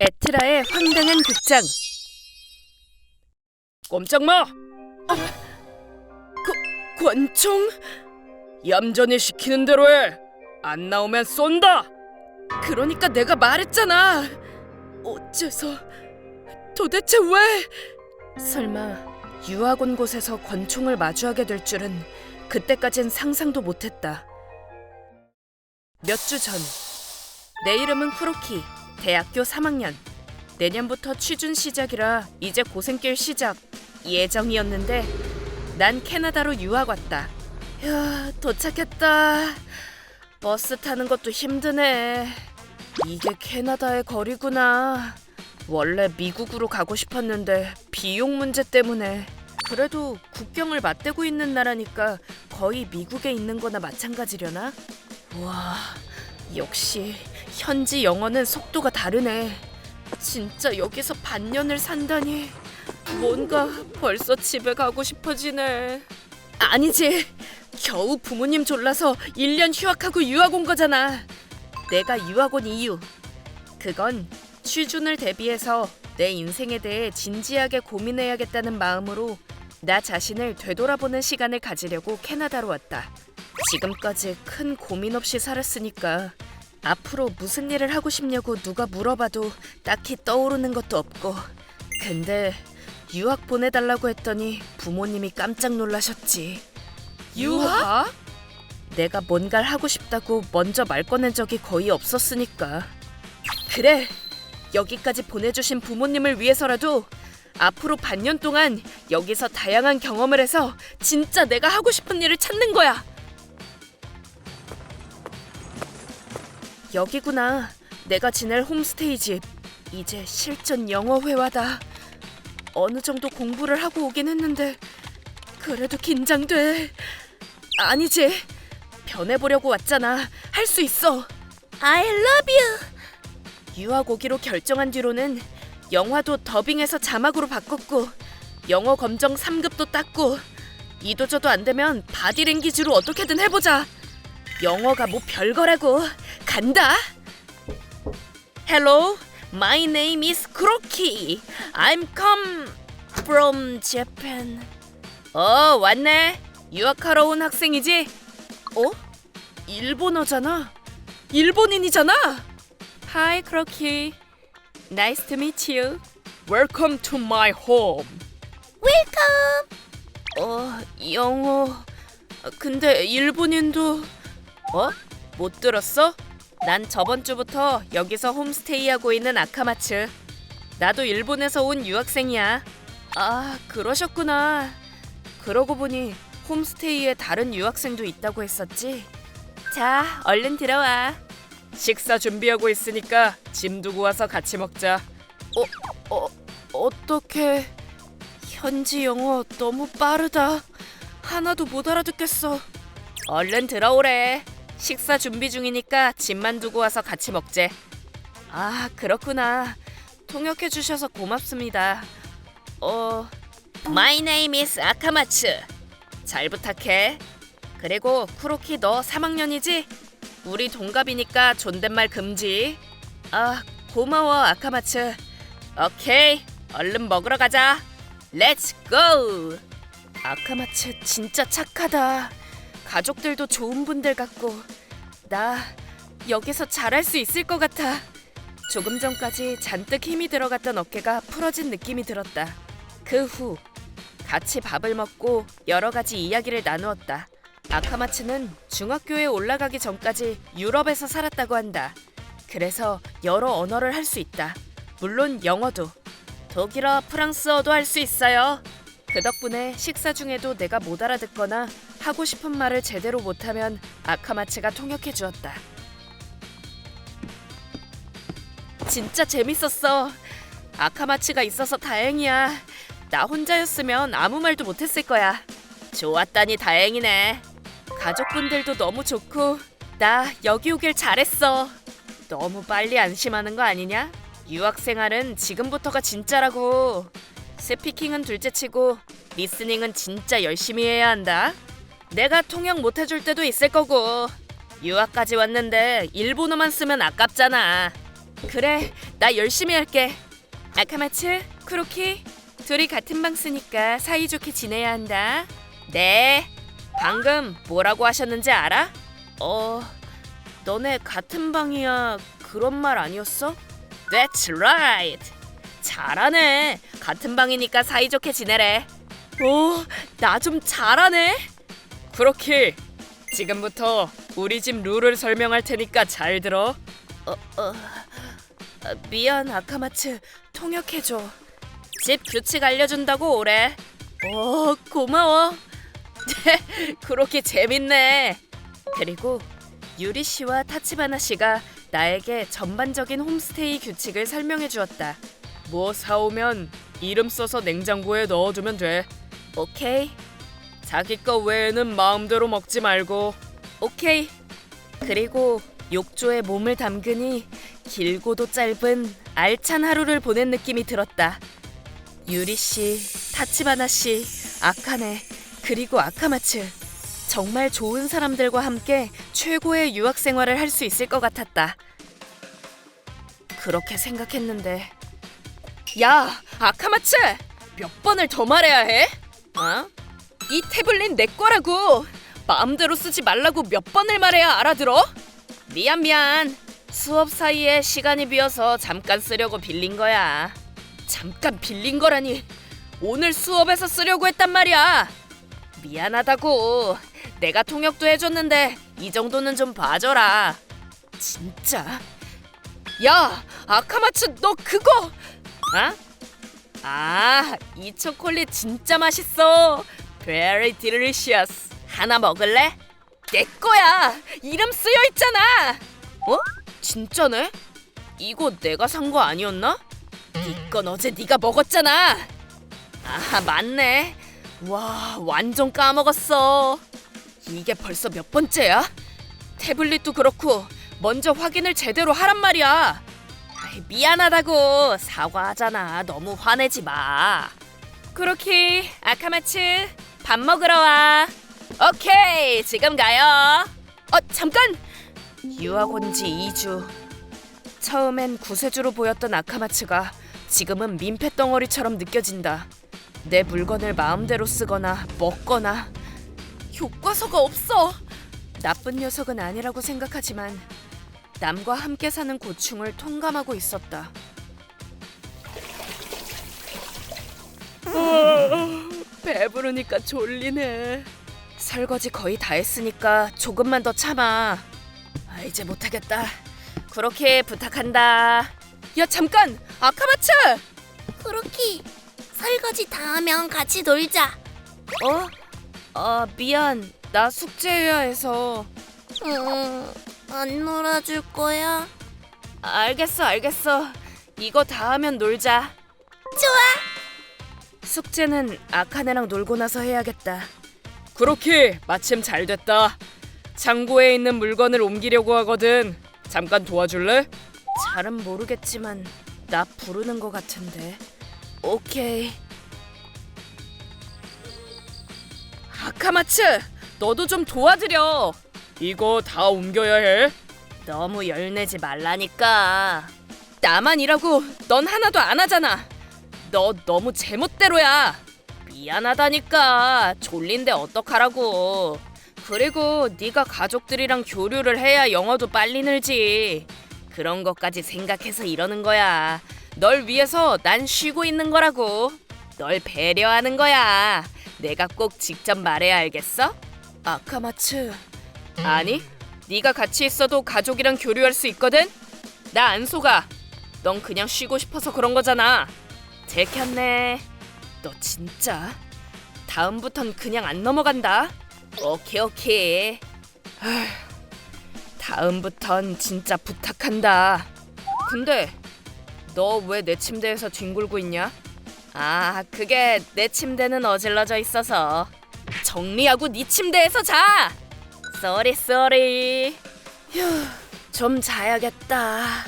에트라의 황당한 극장 꼼짝 마! 아, 권- 권총? 얌전히 시키는 대로 해! 안 나오면 쏜다! 그러니까 내가 말했잖아! 어째서... 도대체 왜... 설마 유학 온 곳에서 권총을 마주하게 될 줄은 그때까진 상상도 못했다. 몇 주 전, 내 이름은 쿠로키, 대학교 3학년. 내년부터 취준 시작이라 이제 고생길 시작 예정이었는데 난 캐나다로 유학 왔다. 야, 도착했다. 버스 타는 것도 힘드네. 이게 캐나다의 거리구나. 원래 미국으로 가고 싶었는데 비용 문제 때문에 그래도 국경을 맞대고 있는 나라니까 거의 미국에 있는 거나 마찬가지려나? 와, 역시 현지 영어는 속도가 다르네. 진짜 여기서 반년을 산다니 뭔가 벌써 집에 가고 싶어지네. 아니지. 겨우 부모님 졸라서 1년 휴학하고 유학 온 거잖아. 내가 유학 온 이유. 그건 취준을 대비해서 내 인생에 대해 진지하게 고민해야겠다는 마음으로 나 자신을 되돌아보는 시간을 가지려고 캐나다로 왔다. 지금까지 큰 고민 없이 살았으니까 앞으로 무슨 일을 하고 싶냐고 누가 물어봐도 딱히 떠오르는 것도 없고. 근데 유학 보내달라고 했더니 부모님이 깜짝 놀라셨지. 유학? 내가 뭔가를 하고 싶다고 먼저 말 꺼낸 적이 거의 없었으니까. 그래 여기까지 보내주신 부모님을 위해서라도 앞으로 반년 동안 여기서 다양한 경험을 해서 진짜 내가 하고 싶은 일을 찾는 거야 여기구나. 내가 지낼 홈스테이 집. 이제 실전 영어 회화다. 어느 정도 공부를 하고 오긴 했는데 그래도 긴장돼. 아니지. 변해보려고 왔잖아. 할 수 있어. I love you. 유학 오기로 결정한 뒤로는 영화도 더빙해서 자막으로 바꿨고 영어 검정 3급도 땄고 이도저도 안 되면 바디랭귀지로 어떻게든 해보자. 영어가 뭐 별거라고. 간다. Hello, my name is Kuroki. I'm come from Japan. 어, 왔네. 유학하러 온 학생이지? 어? 일본어잖아. 일본인이잖아. Hi, Kuroki. Nice to meet you. Welcome to my home. Welcome. 어, 영어. 근데 일본인도 어? 못 들었어? 난 저번 주부터 여기서 홈스테이 하고 있는 아카마츠. 나도 일본에서 온 유학생이야. 아, 그러셨구나. 그러고 보니 홈스테이에 다른 유학생도 있다고 했었지. 자, 얼른 들어와. 식사 준비하고 있으니까 짐 두고 와서 같이 먹자. 어, 어, 어떻게 현지 영어 너무 빠르다. 하나도 못 알아듣겠어. 얼른 들어오래. 식사 준비 중이니까 짐만 두고 와서 같이 먹재. 아, 그렇구나. 통역해 주셔서 고맙습니다. 어, My name is 아카마츠. 잘 부탁해. 그리고 쿠로키 너 3학년이지? 우리 동갑이니까 존댓말 금지. 아, 고마워 아카마츠. 오케이, 얼른 먹으러 가자. 렛츠 고! 아카마츠 진짜 착하다. 가족들도 좋은 분들 같고 나 여기서 잘할 수 있을 것 같아. 조금 전까지 잔뜩 힘이 들어갔던 어깨가 풀어진 느낌이 들었다. 그 후 같이 밥을 먹고 여러 가지 이야기를 나누었다. 아카마츠는 중학교에 올라가기 전까지 유럽에서 살았다고 한다. 그래서 여러 언어를 할 수 있다. 물론 영어도. 독일어, 프랑스어도 할 수 있어요. 그 덕분에 식사 중에도 내가 못 알아듣거나 하고 싶은 말을 제대로 못하면 아카마츠가 통역해 주었다. 진짜 재밌었어. 아카마츠가 있어서 다행이야. 나 혼자였으면 아무 말도 못했을 거야. 좋았다니 다행이네. 가족분들도 너무 좋고 나 여기 오길 잘했어. 너무 빨리 안심하는 거 아니냐? 유학 생활은 지금부터가 진짜라고. 스피킹은 둘째치고 리스닝은 진짜 열심히 해야 한다. 내가 통역 못 해줄 때도 있을 거고 유학까지 왔는데 일본어만 쓰면 아깝잖아. 그래, 나 열심히 할게. 아카마츠, 크로키, 둘이 같은 방 쓰니까 사이좋게 지내야 한다. 네. 방금 뭐라고 하셨는지 알아? 어, 너네 같은 방이야. 그런 말 아니었어? That's right. 잘하네. 같은 방이니까 사이좋게 지내래. 오, 나 좀 잘하네. 크로키, 지금부터 우리 집 룰을 설명할 테니까 잘 들어. 어, 어, 아, 미안 아카마츠 통역해줘. 집 규칙 알려준다고 오래. 오 고마워. 그렇게 재밌네. 그리고 유리 씨와 타치바나 씨가 나에게 전반적인 홈스테이 규칙을 설명해 주었다. 뭐 사오면 이름 써서 냉장고에 넣어두면 돼. 오케이. 자기 거 외에는 마음대로 먹지 말고. 오케이. 그리고 욕조에 몸을 담그니 길고도 짧은 알찬 하루를 보낸 느낌이 들었다. 유리 씨, 타치바나 씨, 아카네, 그리고 아카마츠. 정말 좋은 사람들과 함께 최고의 유학 생활을 할 수 있을 것 같았다. 그렇게 생각했는데. 야, 아카마츠! 몇 번을 더 말해야 해? 어? 이 태블릿 내 거라고! 마음대로 쓰지 말라고 몇 번을 말해야 알아들어? 미안 미안. 수업 사이에 시간이 비어서 잠깐 쓰려고 빌린 거야. 잠깐 빌린 거라니. 오늘 수업에서 쓰려고 했단 말이야. 미안하다고. 내가 통역도 해줬는데 이 정도는 좀 봐줘라. 진짜. 야, 아카마츠 너 그거. 어? 아, 이 초콜릿 진짜 맛있어. Very delicious. 하나 먹을래? 내 거야. 이름 쓰여 있잖아. 어? 진짜네? 이거 내가 산 거 아니었나? 이건 어제 네가 먹었잖아. 아, 맞네. 와, 완전 까먹었어. 이게 벌써 몇 번째야? 태블릿도 그렇고 먼저 확인을 제대로 하란 말이야. 미안하다고 사과하잖아. 너무 화내지 마. 그렇게 아카마츠 밥 먹으러 와. 오케이, 지금 가요. 어, 잠깐. 유학 온 지 2주. 처음엔 구세주로 보였던 아카마츠가 지금은 민폐 덩어리처럼 느껴진다. 내 물건을 마음대로 쓰거나 먹거나 효과서가 없어. 나쁜 녀석은 아니라고 생각하지만 남과 함께 사는 고충을 통감하고 있었다. 배부르니까 졸리네. 설거지 거의 다 했으니까 조금만 더 참아. 아, 이제 못하겠다. 그렇게 부탁한다. 야 잠깐, 아카마츠. 크로키 설거지 다 하면 같이 놀자. 어? 아 미안, 나 숙제해야 해서. 음, 안 놀아줄 거야? 알겠어, 알겠어. 이거 다 하면 놀자. 좋아. 숙제는 아카네랑 놀고 나서 해야겠다. 그렇게 마침 잘 됐다. 창고에 있는 물건을 옮기려고 하거든. 잠깐 도와줄래? 잘은 모르겠지만 나 부르는 것 같은데. 오케이. 아카마츠, 너도 좀 도와드려. 이거 다 옮겨야 해. 너무 열내지 말라니까. 나만 일하고 넌 하나도 안 하잖아. 너 너무 제멋대로야. 미안하다니까. 졸린데 어떡하라고. 그리고 네가 가족들이랑 교류를 해야 영어도 빨리 늘지. 그런 것까지 생각해서 이러는 거야. 널 위해서 난 쉬고 있는 거라고. 널 배려하는 거야. 내가 꼭 직접 말해야 알겠어? 아카마츠. 아니, 네가 같이 있어도 가족이랑 교류할 수 있거든. 나 안 속아. 넌 그냥 쉬고 싶어서 그런 거잖아. 들켰네. 너 진짜 다음부턴 그냥 안 넘어간다. 오케이 오케이. 아휴, 다음부턴 진짜 부탁한다. 근데 너 왜 내 침대에서 뒹굴고 있냐? 아 그게 내 침대는 어질러져 있어서 정리하고 네 침대에서 자. 쏘리 쏘리. 휴, 좀 자야겠다.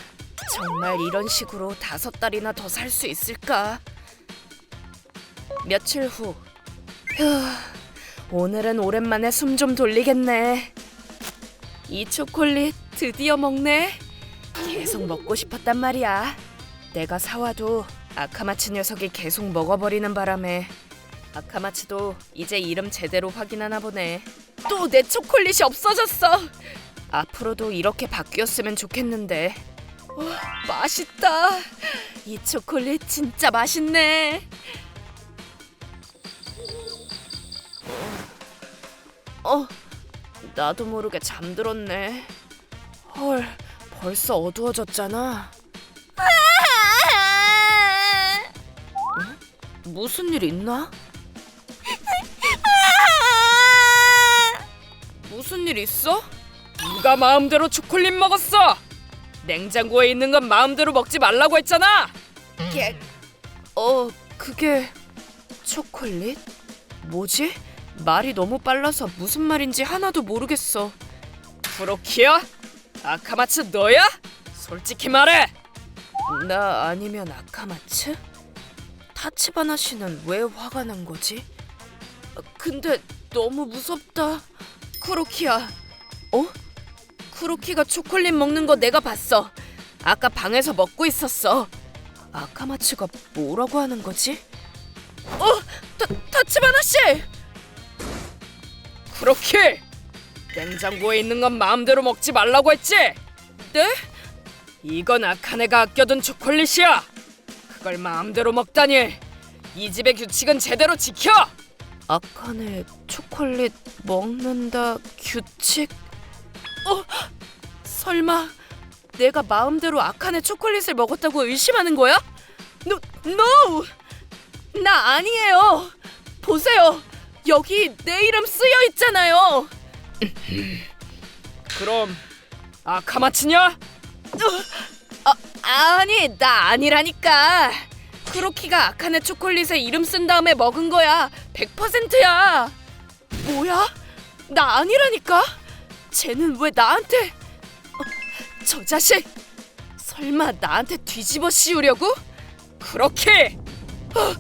정말 이런 식으로 다섯 달이나 더 살 수 있을까? 며칠 후. 휴, 오늘은 오랜만에 숨 좀 돌리겠네. 이 초콜릿 드디어 먹네. 계속 먹고 싶었단 말이야. 내가 사와도 아카마츠 녀석이 계속 먹어버리는 바람에 아카마츠도 이제 이름 제대로 확인하나 보네. 또 내 초콜릿이 없어졌어. 앞으로도 이렇게 바뀌었으면 좋겠는데. 와, 맛있다. 이 초콜릿 진짜 맛있네. 어, 나도 모르게 잠들었네. 헐, 벌써 어두워졌잖아. 무슨 일 있나? 무슨 일 있어? 누가 마음대로 초콜릿 먹었어? 냉장고에 있는 건 마음대로 먹지 말라고 했잖아. 게, 어, 그게 초콜릿? 뭐지? 말이 너무 빨라서 무슨 말인지 하나도 모르겠어. 프로키야? 아카마츠 너야? 솔직히 말해. 나 아니면 아카마츠? 타치바나 씨는 왜 화가 난 거지? 아, 근데 너무 무섭다. 쿠로키야. 어? 쿠로키가 초콜릿 먹는 거 내가 봤어. 아까 방에서 먹고 있었어. 아카마츠가 뭐라고 하는 거지? 어, 타, 타치바나 씨. 쿠로키. 냉장고에 있는 건 마음대로 먹지 말라고 했지? 네? 이건 아카네가 아껴둔 초콜릿이야. 그걸 마음대로 먹다니. 이 집의 규칙은 제대로 지켜. 아카네 초콜릿 먹는다 규칙? 어? 설마 내가 마음대로 아카네 초콜릿을 먹었다고 의심하는 거야? No, no! 나 아니에요. 보세요. 여기 내 이름 쓰여 있잖아요. 그럼 아카마츠냐? 어, 아니 나 아니라니까. 크로키가 아카네 초콜릿에 이름 쓴 다음에 먹은 거야. 100%야. 뭐야? 나 아니라니까. 쟤는 왜 나한테? 어, 저 자식. 설마 나한테 뒤집어 씌우려고? 그렇게. 어,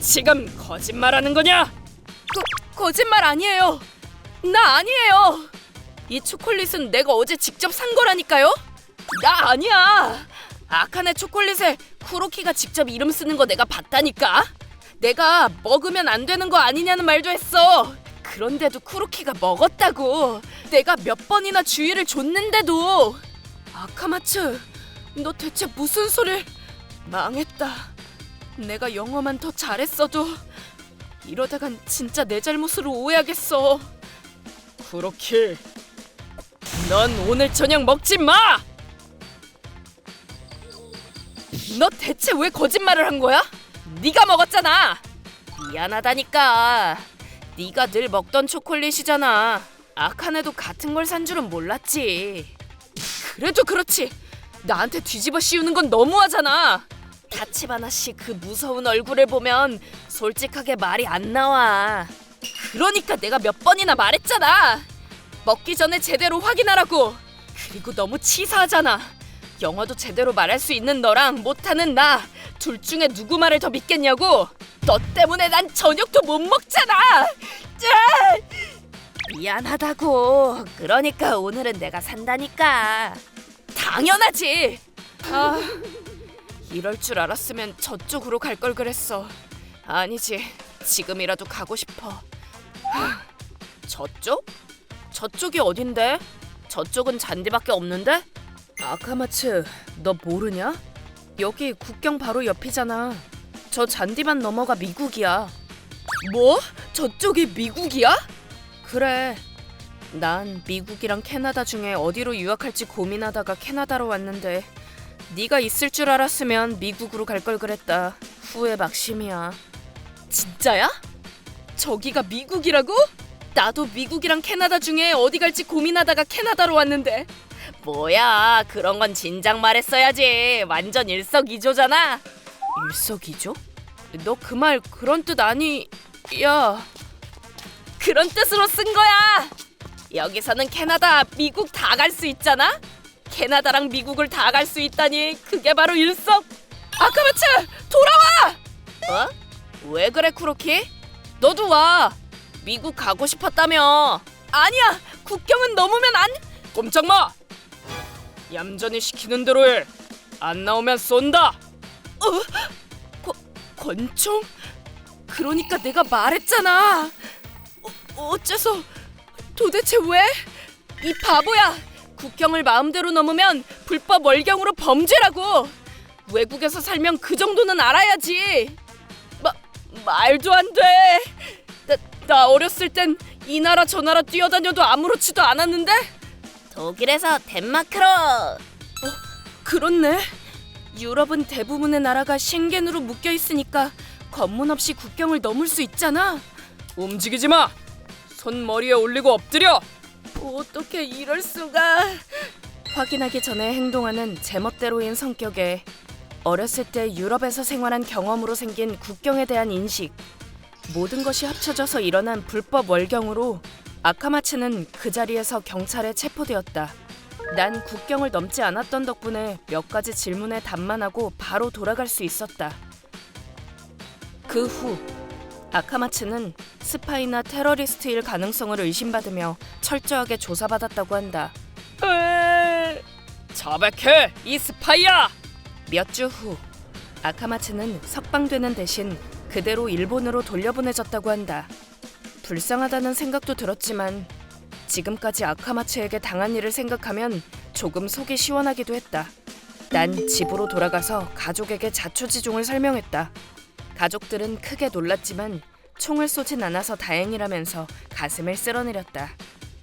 지금 거짓말하는 거냐? 거, 거짓말 아니에요. 나 아니에요. 이 초콜릿은 내가 어제 직접 산 거라니까요. 나 아니야. 아카네 초콜릿에 쿠로키가 직접 이름 쓰는 거 내가 봤다니까. 내가 먹으면 안 되는 거 아니냐는 말도 했어. 그런데도 쿠로키가 먹었다고. 내가 몇 번이나 주의를 줬는데도. 아카마츠, 너 대체 무슨 소리를? 망했다. 내가 영어만 더 잘했어도 이러다간 진짜 내 잘못으로 오해하겠어. 쿠로키, 넌 오늘 저녁 먹지 마. 너 대체 왜 거짓말을 한 거야? 네가 먹었잖아. 미안하다니까. 네가 늘 먹던 초콜릿이잖아. 아카네도 같은 걸 산 줄은 몰랐지. 그래도 그렇지. 나한테 뒤집어 씌우는 건 너무하잖아. 타치바나 씨 그 무서운 얼굴을 보면 솔직하게 말이 안 나와. 그러니까 내가 몇 번이나 말했잖아. 먹기 전에 제대로 확인하라고. 그리고 너무 치사하잖아. 영어도 제대로 말할 수 있는 너랑 못하는 나 둘 중에 누구 말을 더 믿겠냐고? 너 때문에 난 저녁도 못 먹잖아. 쯔! 미안하다고. 그러니까 오늘은 내가 산다니까. 당연하지. 아, 이럴 줄 알았으면 저쪽으로 갈 걸 그랬어. 아니지. 지금이라도 가고 싶어. 하, 저쪽? 저쪽이 어딘데? 저쪽은 잔디밖에 없는데? 아카마츠, 너 모르냐? 여기 국경 바로 옆이잖아. 저 잔디만 넘어가 미국이야. 뭐? 저쪽이 미국이야? 그래. 난 미국이랑 캐나다 중에 어디로 유학할지 고민하다가 캐나다로 왔는데 네가 있을 줄 알았으면 미국으로 갈 걸 그랬다. 후회 막심이야. 진짜야? 저기가 미국이라고? 나도 미국이랑 캐나다 중에 어디 갈지 고민하다가 캐나다로 왔는데 뭐야 그런 건 진작 말했어야지. 완전 일석이조잖아. 일석이조? 너 그 말 그런 뜻 아니... 야. 그런 뜻으로 쓴 거야. 여기서는 캐나다, 미국 다 갈 수 있잖아. 캐나다랑 미국을 다 갈 수 있다니 그게 바로 일석. 아카마츠 돌아와! 어? 왜 그래 쿠로키? 너도 와. 미국 가고 싶었다며. 아니야 국경은 넘으면 안. 꼼짝 마 얌전히 시키는 대로 해. 안 나오면 쏜다. 어? 거, 권총? 그러니까 내가 말했잖아. 어, 어째서? 도대체 왜? 이 바보야! 국경을 마음대로 넘으면 불법 월경으로 범죄라고. 외국에서 살면 그 정도는 알아야지. 마, 말도 안 돼. 나, 나 어렸을 땐 이 나라 저 나라 뛰어다녀도 아무렇지도 않았는데. 독일에서 덴마크로. 그렇네. 유럽은 대부분의 나라가 쉥겐으로 묶여 있으니까 검문 없이 국경을 넘을 수 있잖아. 움직이지 마. 손 머리에 올리고 엎드려. 어떻게 이럴 수가? 확인하기 전에 행동하는 제멋대로인 성격에 어렸을 때 유럽에서 생활한 경험으로 생긴 국경에 대한 인식 모든 것이 합쳐져서 일어난 불법 월경으로 아카마츠는 그 자리에서 경찰에 체포되었다. 난 국경을 넘지 않았던 덕분에 몇 가지 질문에 답만 하고 바로 돌아갈 수 있었다. 그 후 아카마츠는 스파이나 테러리스트일 가능성을 의심받으며 철저하게 조사받았다고 한다. 자백해 이 스파이야! 몇 주 후 아카마츠는 석방되는 대신 그대로 일본으로 돌려보내졌다고 한다. 불쌍하다는 생각도 들었지만 지금까지 아카마츠에게 당한 일을 생각하면 조금 속이 시원하기도 했다. 난 집으로 돌아가서 가족에게 자초지종을 설명했다. 가족들은 크게 놀랐지만 총을 쏘진 않아서 다행이라면서 가슴을 쓸어내렸다.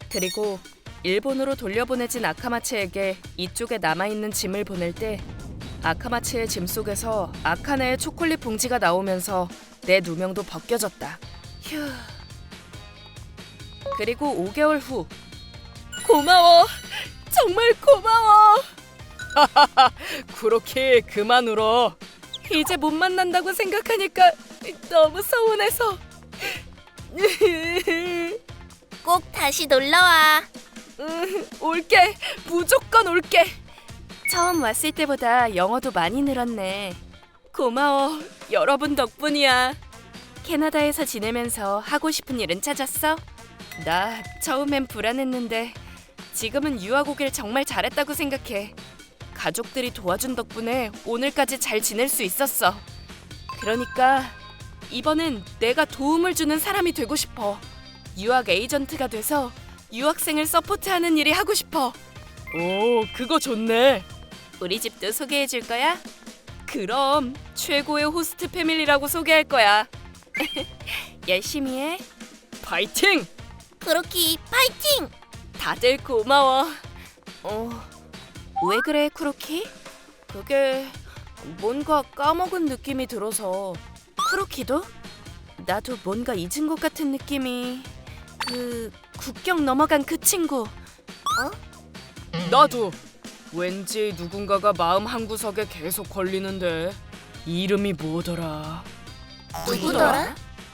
그리고 일본으로 돌려보내진 아카마츠에게 이쪽에 남아있는 짐을 보낼 때 아카마츠의 짐 속에서 아카네의 초콜릿 봉지가 나오면서 내 누명도 벗겨졌다. 휴. 그리고 5개월 후. 고마워. 정말 고마워. 그렇게 그만 울어 이제 못 만난다고 생각하니까 너무 서운해서. 꼭 다시 놀러와. 음, 올게. 무조건 올게. 처음 왔을 때보다 영어도 많이 늘었네. 고마워. 여러분 덕분이야. 캐나다에서 지내면서 하고 싶은 일은 찾았어? 나 처음엔 불안했는데 지금은 유학 오길 정말 잘했다고 생각해 가족들이 도와준 덕분에 오늘까지 잘 지낼 수 있었어 그러니까 이번엔 내가 도움을 주는 사람이 되고 싶어 유학 에이전트가 돼서 유학생을 서포트하는 일이 하고 싶어. 오, 그거 좋네. 우리 집도 소개해 줄 거야? 그럼 최고의 호스트 패밀리라고 소개할 거야. 열심히 해. 파이팅! 크로키 파이팅! 다들 고마워. 어, 왜 그래, 쿠로키? 그게 뭔가 까먹은 느낌이 들어서. 쿠로키도? 나도 뭔가 잊은 것 같은 느낌이. 그 국경 넘어간 그 친구. 어? 나도. 왠지 누군가가 마음 한 구석에 계속 걸리는데 이름이 뭐더라? 누구더라?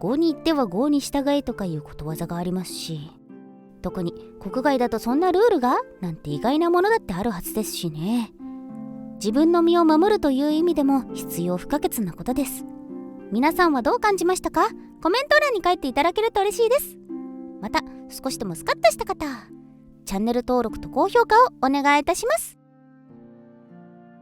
郷に行っては郷に従えとかいうことわざがありますし特に国外だとそんなルールがなんて意外なものだってあるはずですしね。自分の身を守るという意味でも必要不可欠なことです。皆さんはどう感じましたか？コメント欄に書いていただけると嬉しいです。また少しでもスカッとした方チャンネル登録と高評価をお願いいたします。